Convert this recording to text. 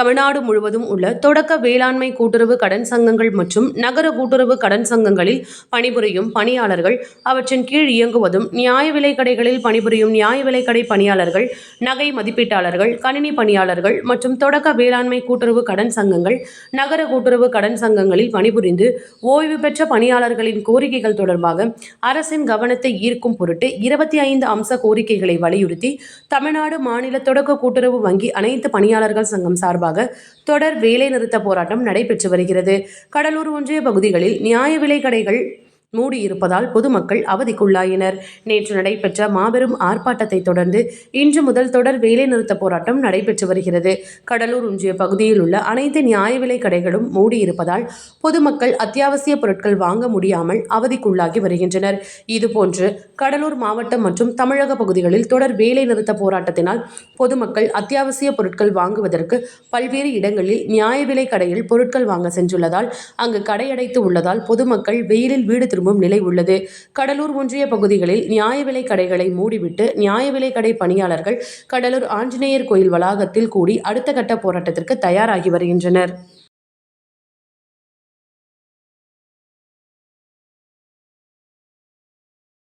தமிழ்நாடு முழுவதும் உள்ள தொடக்க வேளாண்மை கூட்டுறவு கடன் சங்கங்கள் மற்றும் நகர கூட்டுறவு கடன் சங்கங்களில் பணிபுரியும் பணியாளர்கள் அவற்றின் கீழ் இயங்குவதும் நியாய விலை கடைகளில் பணிபுரியும் நியாய விலை கடை பணியாளர்கள் நகை மதிப்பீட்டாளர்கள் கணினி பணியாளர்கள் மற்றும் தொடக்க வேளாண்மை கூட்டுறவு கடன் சங்கங்கள் நகர கூட்டுறவு கடன் சங்கங்களில் பணிபுரிந்து ஓய்வு பெற்ற பணியாளர்களின் கோரிக்கைகள் தொடர்பாக அரசின் கவனத்தை ஈர்க்கும் பொருட்டு இருபத்தி ஐந்து அம்ச கோரிக்கைகளை வலியுறுத்தி தமிழ்நாடு மாநில தொடக்க கூட்டுறவு வங்கி அனைத்து பணியாளர்கள் சங்கம் சார்பாக தொடர் வேலைநிறுத்த போராட்டம் நடைபெற்று வருகிறது. கடலூர் ஒன்றிய பகுதிகளில் நியாய விலை கடைகள் மூடியிருப்பதால் பொதுமக்கள் அவதிக்குள்ளாயினர். நேற்று நடைபெற்ற மாபெரும் ஆர்ப்பாட்டத்தை தொடர்ந்து இன்று முதல் தொடர் வேலைநிறுத்த போராட்டம் நடைபெற்று வருகிறது. கடலூர் ஒன்றிய பகுதியில் உள்ள அனைத்து நியாய விலை கடைகளும் மூடியிருப்பதால் பொதுமக்கள் அத்தியாவசிய பொருட்கள் வாங்க முடியாமல் அவதிக்குள்ளாகி வருகின்றனர். இதுபோன்று கடலூர் மாவட்டம் மற்றும் தமிழக பகுதிகளில் தொடர் வேலைநிறுத்த போராட்டத்தினால் பொதுமக்கள் அத்தியாவசிய பொருட்கள் வாங்குவதற்கு பல்வேறு இடங்களில் நியாய விலை கடையில் பொருட்கள் வாங்க சென்றுள்ளதால் அங்கு கடையடைத்து உள்ளதால் பொதுமக்கள் வெயிலில் வீடு திரும்பும் நிலை உள்ளது. கடலூர் ஒன்றிய பகுதிகளில் நியாய விலை கடைகளை மூடிவிட்டு நியாய விலை கடை பணியாளர்கள் கடலூர் ஆஞ்சநேயர் கோயில் வளாகத்தில் கூடி அடுத்த கட்ட போராட்டத்திற்கு தயாராகி வருகின்றனர்.